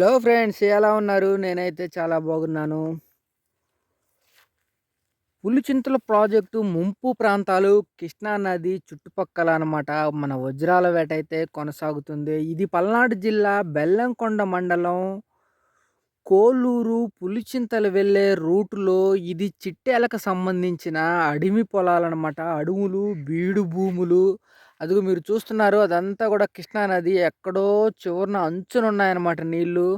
Hello friends ఎలా ఉన్నారు? నేనైతే చాలా బాగున్నాను. పులిచింతల ప్రాజెక్టు ముంపు ప్రాంతాలు కృష్ణా నది చుట్టుపక్కల అనమాట మన వజ్రాల వేట అయితే కొనసాగుతుంది. ఇది పల్నాడు జిల్లా బెల్లంకొండ మండలం కోలూరు పులిచింతలు వెళ్ళే రూటులో ఇది చిట్టేలకు సంబంధించిన అడిమి పొలాలన్నమాట. అడవులు బీడు భూములు అదిగో మీరు చూస్తున్నారు అదంతా కూడా కృష్ణా నది. ఎక్కడో చివరన అంచున ఉన్నాయన్నమాట నీళ్ళు.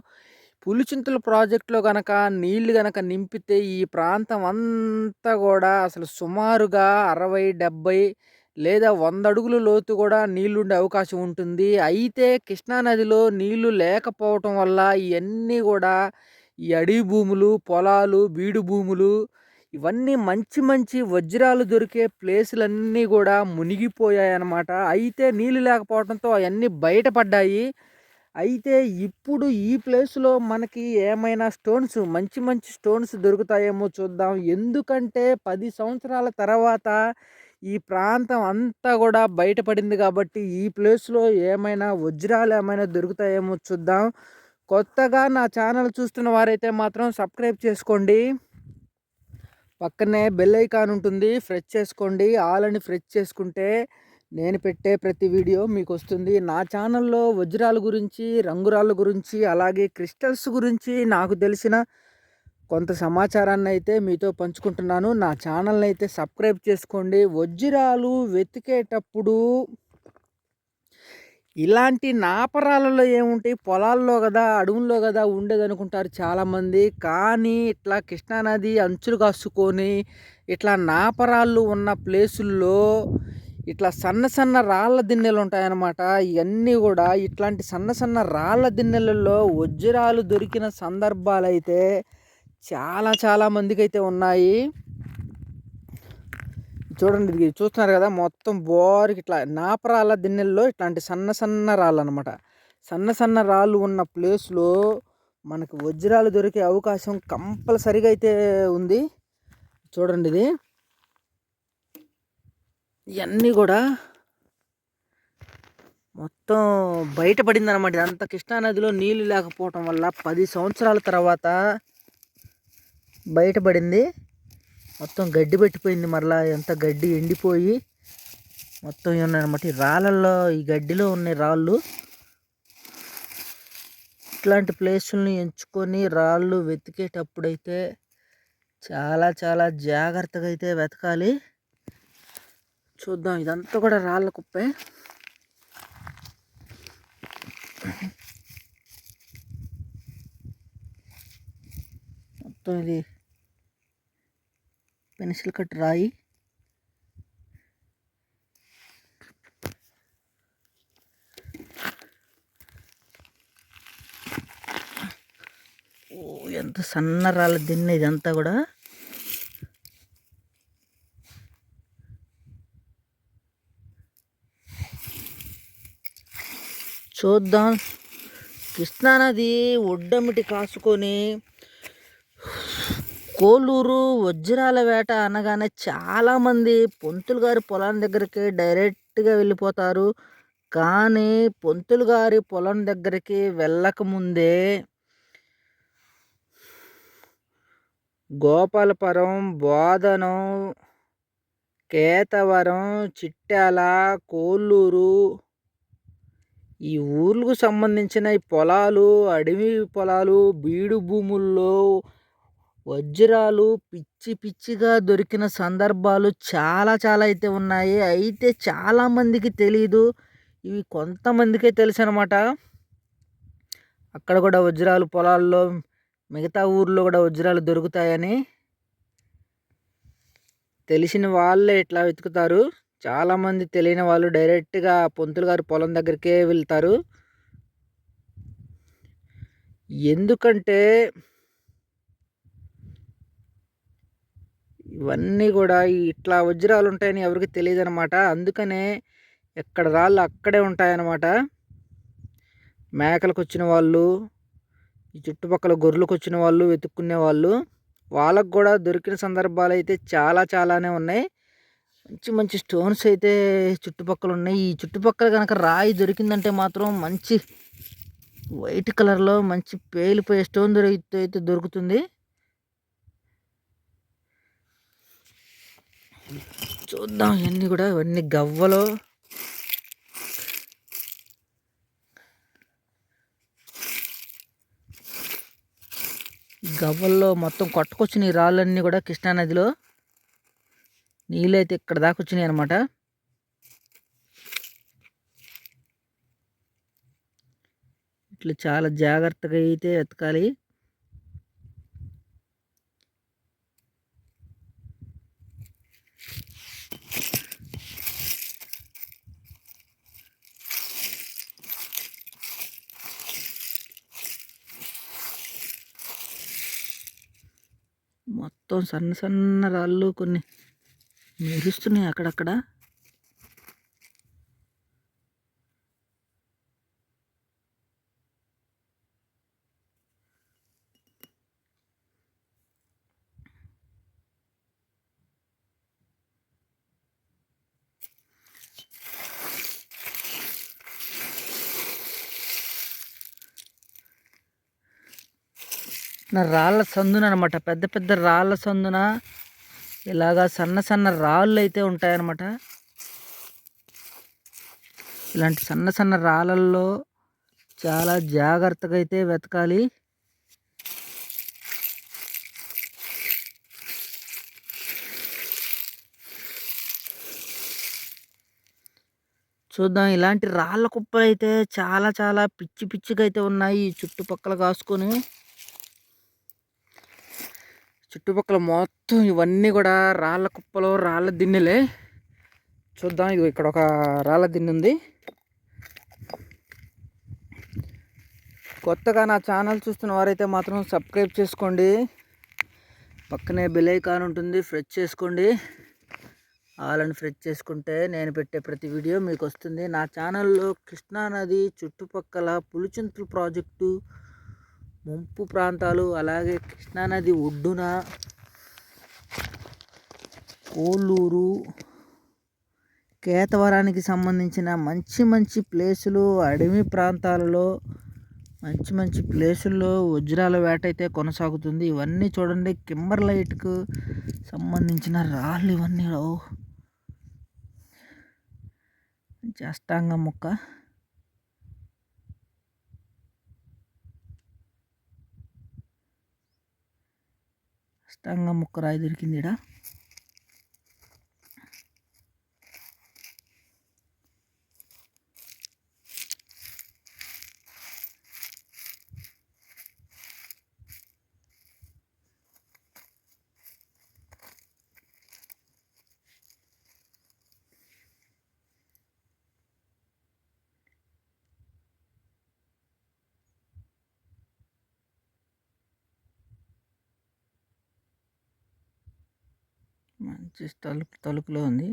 పులిచింతల ప్రాజెక్టులో గనక నీళ్ళు గనక నింపితే ఈ ప్రాంతం అంతా కూడా అసలు సుమారుగా అరవై డెబ్బై లేదా వంద అడుగుల లోతు కూడా నీళ్ళుండే అవకాశం ఉంటుంది. అయితే కృష్ణా నదిలో నీళ్ళు లేకపోవటం వల్ల ఇవన్నీ కూడా ఈ అడవి భూములు పొలాలు బీడు భూములు ఇవన్నీ మంచి మంచి వజ్రాలు దొరికే ప్లేసులన్నీ కూడా మునిగిపోయాయన్నమాట. అయితే నీళ్ళు లేకపోవడంతో అవన్నీ బయటపడ్డాయి. అయితే ఇప్పుడు ఈ ప్లేస్లో మనకి ఏమైనా స్టోన్స్ మంచి మంచి స్టోన్స్ దొరుకుతాయేమో చూద్దాం. ఎందుకంటే పది సంవత్సరాల తర్వాత ఈ ప్రాంతం అంతా కూడా బయటపడింది కాబట్టి ఈ ప్లేస్లో ఏమైనా వజ్రాలు ఏమైనా దొరుకుతాయేమో చూద్దాం. కొత్తగా నా ఛానల్ చూస్తున్న వారైతే మాత్రం సబ్స్క్రైబ్ చేసుకోండి. పక్కనే బెల్ ఐకాన్ ఉంటుంది. ఫ్రెష్ చేసుకోండి. ఆల్ అని ఫ్రెష్ చేసుకుంటే నేను పెట్టే ప్రతి వీడియో మీకు వస్తుంది నా ఛానల్లో వజ్రాల గురించి రంగురాళ్ళ గురించి అలాగే క్రిస్టల్స్ గురించి నాకు తెలిసిన కొంత సమాచారాన్ని అయితే మీతో పంచుకుంటున్నాను. నా ఛానల్ని అయితే సబ్స్క్రైబ్ చేసుకోండి. వజ్రాలు వెతికేటప్పుడు ఇలాంటి నాపరాలలో ఏముంటాయి? పొలాల్లో కదా అడవుల్లో కదా ఉండేది అనుకుంటారు చాలామంది. కానీ ఇట్లా కృష్ణానది అంచులు కాసుకొని ఇట్లా నాపరాళ్ళు ఉన్న ప్లేసుల్లో ఇట్లా సన్న సన్న రాళ్ళ దిన్నెలు ఉంటాయన్నమాట ఇవన్నీ కూడా ఇట్లాంటి సన్న సన్న రాళ్ళ దిన్నెలలో వజ్రాలు దొరికిన సందర్భాలు అయితే చాలా చాలా మందికి అయితే ఉన్నాయి. చూడండి ఇది చూస్తున్నారు కదా మొత్తం బోరికి ఇట్లా నాపరాల దిన్నెల్లో ఇట్లాంటి సన్న సన్న రాళ్ళు అనమాట సన్న సన్న రాళ్ళు ఉన్న ప్లేస్లో మనకు వజ్రాలు దొరికే అవకాశం కంపల్సరిగా అయితే ఉంది. చూడండి ఇది. ఇవన్నీ కూడా మొత్తం బయటపడింది అనమాట ఇదంతా కృష్ణానదిలో నీళ్ళు లేకపోవటం వల్ల పది సంవత్సరాల తర్వాత బయటపడింది మొత్తం గడ్డి పెట్టిపోయింది మరలా ఎంత గడ్డి ఎండిపోయి మొత్తం ఉన్నాయన్నమాట ఈ రాళ్ళల్లో ఈ గడ్డిలో ఉన్న రాళ్ళు. ఇట్లాంటి ప్లేసుల్ని ఎంచుకొని రాళ్ళు వెతికేటప్పుడైతే చాలా చాలా జాగ్రత్తగా అయితే వెతకాలి. చూద్దాం ఇదంతా కూడా రాళ్ళ కుప్పే. మొత్తం ఇది పెన్సిల్ కట్ రాయి. ఓ ఎంత సన్న రాళ్ళ దిన్న ఇదంతా కూడా. చూద్దాం. కృష్ణానది ఒడ్డమిటి కాసుకొని కోలూరు వజ్రాల వేట అనగానే చాలామంది పొంతులు గారి పొలం దగ్గరికి డైరెక్ట్గా వెళ్ళిపోతారు. కానీ పొంతులు గారి పొలం దగ్గరికి వెళ్ళకముందే గోపాలపురం బోధనం కేతవరం చిట్యాల కోల్లూరు ఈ ఊర్లకు సంబంధించిన ఈ పొలాలు అడవి పొలాలు బీడు భూముల్లో వజ్రాలు పిచ్చి పిచ్చిగా దొరికిన సందర్భాలు చాలా చాలా అయితే ఉన్నాయి. అయితే చాలామందికి తెలీదు. ఇవి కొంతమందికే తెలుసు అనమాట అక్కడ కూడా వజ్రాలు పొలాల్లో మిగతా ఊర్లో కూడా వజ్రాలు దొరుకుతాయని తెలిసిన వాళ్ళే ఇట్లా వెతుకుతారు. చాలామంది తెలియని వాళ్ళు డైరెక్ట్గా పొంతులు గారి పొలం దగ్గరికే వెళ్తారు. ఎందుకంటే ఇవన్నీ కూడా ఇట్లా వజ్రాలు ఉంటాయని ఎవరికి తెలియదు అనమాట అందుకనే ఎక్కడ రాళ్ళు అక్కడే ఉంటాయన్నమాట మేకలకు వచ్చిన వాళ్ళు ఈ చుట్టుపక్కల గొర్రెలకు వచ్చిన వాళ్ళు వెతుక్కునే వాళ్ళు వాళ్ళకు కూడా దొరికిన సందర్భాలు అయితే చాలా చాలానే ఉన్నాయి. మంచి మంచి స్టోన్స్ అయితే చుట్టుపక్కల ఉన్నాయి ఈ చుట్టుపక్కల కనుక రాయి దొరికిందంటే మాత్రం మంచి వైట్ కలర్లో మంచి పేలిపోయే స్టోన్ దొరికితే అయితే దొరుకుతుంది. చూద్దాం ఇవన్నీ కూడా ఇవన్నీ గవ్వలు. గవ్వల్లో మొత్తం కొట్టుకొచ్చిన ఈ రాళ్ళన్నీ కూడా కృష్ణానదిలో నీళ్ళు అయితే ఇక్కడ దాకా వచ్చినాయి అనమాట ఇట్లా చాలా జాగ్రత్తగా అయితే ఎతకాలి. మొత్తం సన్న సన్న రాళ్ళు కొన్ని మెరుస్తున్నాయి అక్కడక్కడ. రాళ్ళ సందున అనమాట పెద్ద పెద్ద రాళ్ళ సందున ఇలాగా సన్న సన్న రాళ్ళు అయితే ఉంటాయన్నమాట. ఇలాంటి సన్న సన్న రాళ్ళల్లో చాలా జాగ్రత్తగా అయితే వెతకాలి. చూద్దాం ఇలాంటి రాళ్ళ కుప్పలు అయితే చాలా చాలా పిచ్చి పిచ్చిగా అయితే ఉన్నాయి చుట్టుపక్కల కాసుకొని చుట్టుపక్కల మొత్తం ఇవన్నీ కూడా రాళ్ళ కుప్పలు రాళ్ళ దిన్నెలే. చూద్దాం ఇది ఇక్కడ ఒక రాళ్ళ దిన్నె ఉంది. కొత్తగా నా ఛానల్ చూస్తున్న వారైతే మాత్రం సబ్స్క్రైబ్ చేసుకోండి. పక్కనే బెల్ ఐకాన్ ఉంటుంది ఫ్రెష్ చేసుకోండి. వాళ్ళని ఫ్రెష్ చేసుకుంటే నేను పెట్టే ప్రతి వీడియో మీకు వస్తుంది. నా ఛానల్లో కృష్ణానది చుట్టుపక్కల పులిచింతలు ప్రాజెక్టు ముంపు ప్రాంతాలు అలాగే కృష్ణానది ఒడ్డున కోలూరు కేతవరానికి సంబంధించిన మంచి మంచి ప్లేసులు అడవి ప్రాంతాలలో మంచి మంచి ప్లేసుల్లో వజ్రాల వేట అయితే కొనసాగుతుంది. ఇవన్నీ చూడండి కింబర్ లైట్కు సంబంధించిన రాళ్ళు ఇవన్నీ. అష్టాంగ ముక్క. అష్టాంగ ముక్క రాయి దొరికింది ఇక్కడ మంచి తలుపు తలుపులో ఉంది.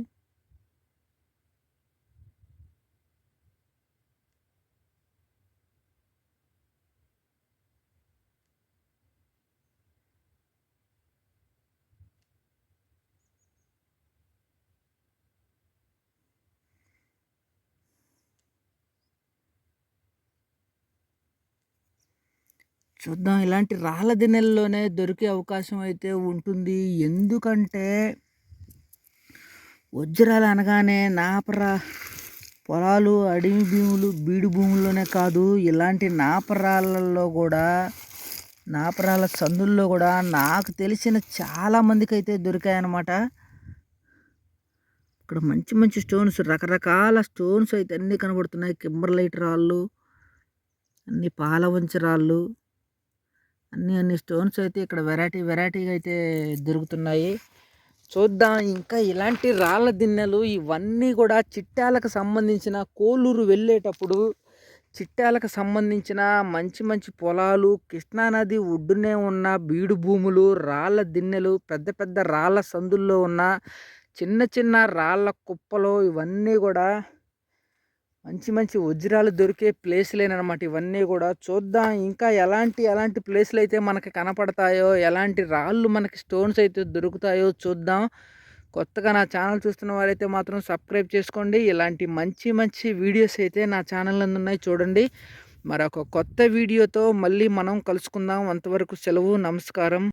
చూద్దాం. ఇలాంటి రాళ్ళ దినెల్లోనే దొరికే అవకాశం అయితే ఉంటుంది. ఎందుకంటే వజ్రాలు అనగానే నాపర పొలాలు అడవి భూములు బీడు భూముల్లోనే కాదు ఇలాంటి నాపరాలలో కూడా నాపరాల సందుల్లో కూడా నాకు తెలిసిన చాలామందికి అయితే దొరికాయన్నమాట. ఇక్కడ మంచి మంచి స్టోన్స్ రకరకాల స్టోన్స్ అయితే అన్నీ కనబడుతున్నాయి. కింబర్లైట్ రాళ్ళు అన్ని పాలవంచ రాళ్ళు. అన్ని అన్ని స్టోన్స్ అయితే ఇక్కడ వెరైటీ వెరైటీగా అయితే దొరుకుతున్నాయి. చూద్దాం. ఇంకా ఇలాంటి రాళ్ళ దిన్నెలు ఇవన్నీ కూడా చిట్టాలకు సంబంధించిన కోలూరు వెళ్ళేటప్పుడు చిట్టాలకు సంబంధించిన మంచి మంచి పొలాలు కృష్ణానది ఒడ్డునే ఉన్న బీడు భూములు రాళ్ళ దిన్నెలు పెద్ద పెద్ద రాళ్ళ సందుల్లో ఉన్న చిన్న చిన్న రాళ్ళ కుప్పలు ఇవన్నీ కూడా మంచి మంచి వజ్రాలు దొరికే ప్లేస్లేనమాట ఇవన్నీ కూడా. చూద్దాం ఇంకా ఎలాంటి ఎలాంటి ప్లేస్లు అయితే మనకి కనపడతాయో ఎలాంటి రాళ్ళు మనకి స్టోన్స్ అయితే దొరుకుతాయో చూద్దాం. కొత్తగా నా ఛానల్ చూస్తున్న వారైతే మాత్రం సబ్స్క్రైబ్ చేసుకోండి. ఇలాంటి మంచి మంచి వీడియోస్ అయితే నా ఛానల్ ఉన్నాయి చూడండి. మరొక కొత్త వీడియోతో మళ్ళీ మనం కలుసుకుందాం. అంతవరకు సెలవు నమస్కారం.